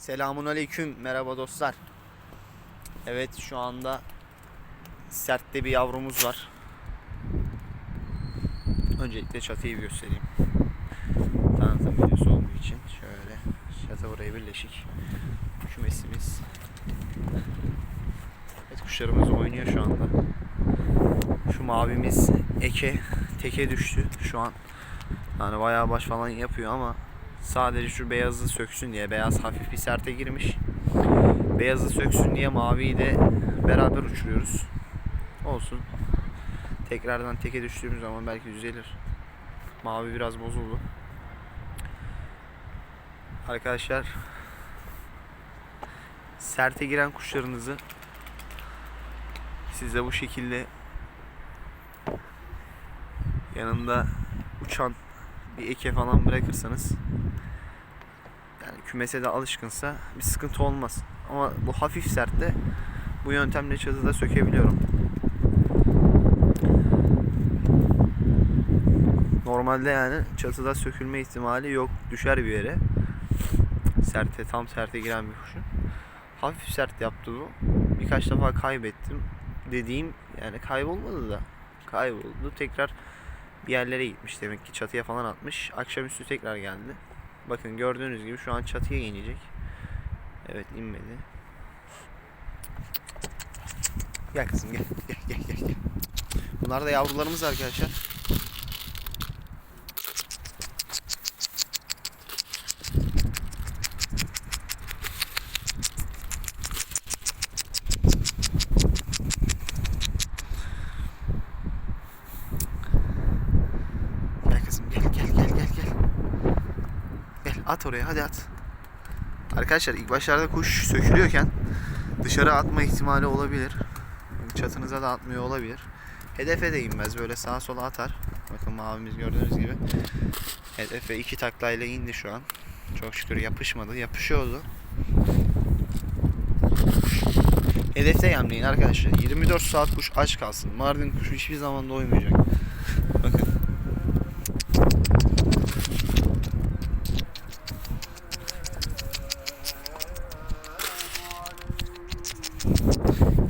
Selamun aleyküm. Merhaba dostlar. Evet şu anda sertte bir yavrumuz var. Öncelikle çatıyı göstereyim. Tanıtım videosu olduğu için şöyle çatı buraya birleşik. Kümesimiz. Evet kuşlarımız oynuyor şu anda. Şu mavimiz eke teke düştü şu an. Yani bayağı baş falan yapıyor ama sadece şu beyazı söksün diye beyaz hafif bir serte girmiş. Beyazı söksün diye maviyi de beraber uçuruyoruz. Olsun. Tekrardan teke düştüğümüz zaman belki düzelir. Mavi biraz bozuldu. Arkadaşlar serte giren kuşlarınızı size bu şekilde yanında uçan bir eke falan bırakırsanız yani kümese de alışkınsa bir sıkıntı olmaz. Ama bu hafif sertte bu yöntemle çatıda sökebiliyorum. Normalde yani çatıda sökülme ihtimali yok. Düşer bir yere. Serte, tam serte giren bir kuşun. Hafif sert yaptı bu. Birkaç defa kaybettim. Dediğim yani kaybolmadı da kayboldu. Tekrar bir yerlere gitmiş demek ki çatıya falan atmış. Akşamüstü tekrar geldi. Bakın gördüğünüz gibi şu an çatıya inecek. Evet inmedi. Gel kızım gel gel gel gel. gel. Bunlar da yavrularımız arkadaşlar. Gel kızım gel gel gel gel gel. Gel at oraya hadi at. Arkadaşlar ilk başlarda kuş sökülüyorken dışarı atma ihtimali olabilir. Çatınıza da atmıyor olabilir. Hedefe de inmez böyle sağa sola atar. Bakın mavimiz gördüğünüz gibi. Hedefe iki taklayla indi şu an. Çok şükür yapışmadı. Yapışıyordu. Hedefte yemleyin arkadaşlar. 24 saat kuş aç kalsın. Mardin kuşu hiçbir zaman doymayacak. Bakın.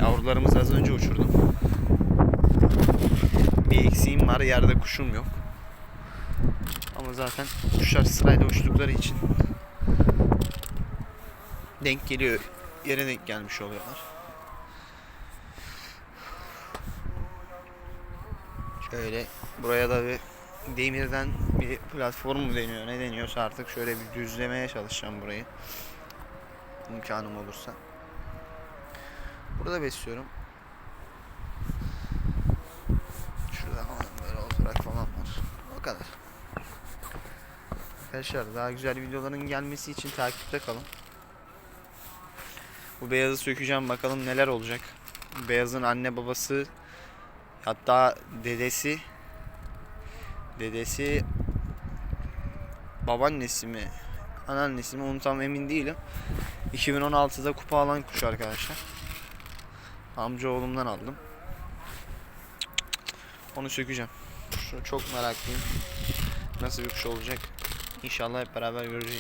Yavrularımızı az önce uçurdum. Bir eksiğim var. Yerde kuşum yok. Ama zaten kuşlar sırayla uçtukları için denk geliyor. Yere denk gelmiş oluyorlar. Şöyle buraya da bir demirden bir platform mu deniyor ne deniyorsa artık şöyle bir düzlemeye çalışacağım burayı. İmkanım olursa. Burada besliyorum. Şurada falan böyle oturak falan var. O kadar. Arkadaşlar daha güzel videoların gelmesi için takipte kalın. Bu beyazı sökeceğim bakalım neler olacak. Beyazın anne babası hatta dedesi dedesi babaannesi mi anneannesi mi onu tam emin değilim. 2016'da kupa alan kuş arkadaşlar. Amca oğlumdan aldım. Onu sökeceğim. Şunu çok meraklıyım. Nasıl bir kuş olacak? İnşallah hep beraber göreceğiz.